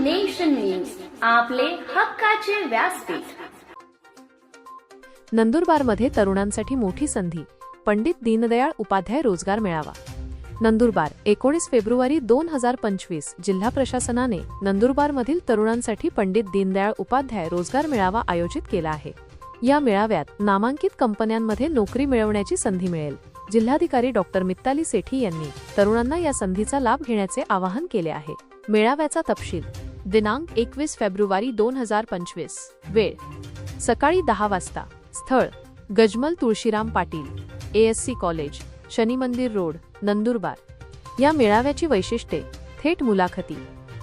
Nation news आपले हक्काचे व्यासपीठ. नंदुरबारमध्ये तरुणांसाठी मोठी संधी पंडित दीनदयाळ उपाध्याय रोजगार मेळावा. नंदुरबार एकोणीस फेब्रुवारी दोन हजार पंचवीस जिल्हा प्रशासनाने नंदुरबारमधील तरुणांसाठी पंडित दीनदयाळ उपाध्याय रोजगार मेळावा आयोजित केला आहे. या मेळाव्यात नामांकित कंपन्यांमध्ये नोकरी मिळवण्याची संधी मिळेल. जिल्हाधिकारी डॉक्टर मित्ताली सेठी यांनी तरुणांना या संधीचा लाभ घेण्याचे आवाहन केले आहे. मेळाव्याचा तपशील दिनांक एकवीस फेब्रुवारी दोन हजार पंचवीस. वेळ. सकाळी दहा वाजता. स्थळ. गजमल तुळशीराम पाटील. एएससी कॉलेज शनी मंदिर रोड नंदुरबार. या मेळाव्याची वैशिष्ट्ये. थेट मुलाखती.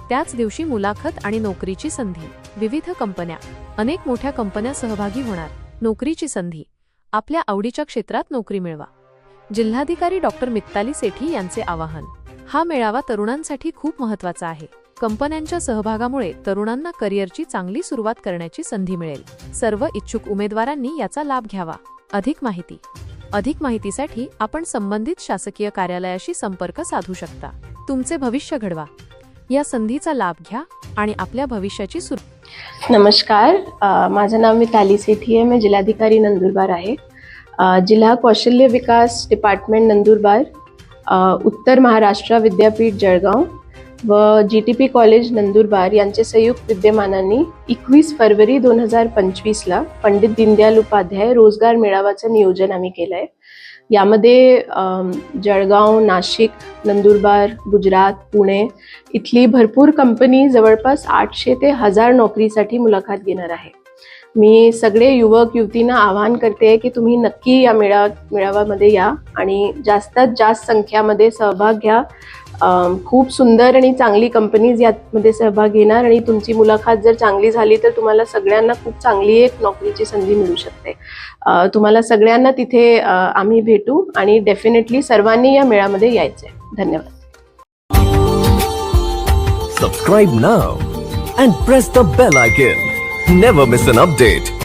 त्याच दिवशी मुलाखत आणि नोकरीची संधी. विविध कंपन्या. अनेक मोठ्या कंपन्या सहभागी होणार. नोकरीची संधी. आपल्या आवडीच्या क्षेत्रात नोकरी मिळवा. जिल्हाधिकारी डॉक्टर मित्ताली सेठी यांचे आवाहन. हा मेळावा तरुणांसाठी खूप महत्त्वाचा आहे. कंपन्यांच्या सहभागामुळे तरुणांना करिअरची चांगली सुरुवात करण्याची संधी मिळेल. सर्व इच्छुक उमेदवारांनी याचा लाभ घ्यावा. अधिक माहिती. अधिक माहितीसाठी आपण संबंधित शासकीय कार्यालयाशी संपर्क साधू शकता. तुमचे भविष्य घडवा. या संधीचा लाभ घ्या आणि आपल्या भविष्याची सुरू नमस्कार. माझं नाव मिताली सेठी आहे. मी जिल्हाधिकारी नंदुरबार आहे. जिल्हा कौशल्य विकास डिपार्टमेंट नंदुरबार उत्तर महाराष्ट्र विद्यापीठ जळगाव. व G T P college Nandurbar यांचे संयुक्त विद्यमानांनी एकवीस फरवरी दोन हजार पंचवीसला पंडित दीनदयाल उपाध्याय रोजगार मेळाव्याचं नियोजन आम्ही केलं आहे यामध्ये जळगाव नाशिक नंदुरबार गुजरात पुणे इथली भरपूर कंपनी जवळपास आठशे ते हजार नोकरीसाठी मुलाखत घेणार आहे. मी सगळे युवक युवतींना आवाहन करते की तुम्ही नक्की या मेळा मेळाव्यामध्ये या आणि जास्तीत जास्त संख्यामध्ये सहभाग घ्या. खूप सुंदर आणि चांगली कंपनीज यामध्ये सहभाग घेणार आणि तुमची मुलाखत जर चांगली झाली तर तुम्हाला सगळ्यांना खूप चांगली एक नोकरीची संधी मिळू शकते. तुम्हाला सगळ्यांना तिथे आम्ही भेटू आणि डेफिनेटली सर्वांनी या मेळामध्ये यायचे धन्यवाद. Subscribe now and press the bell icon never miss an update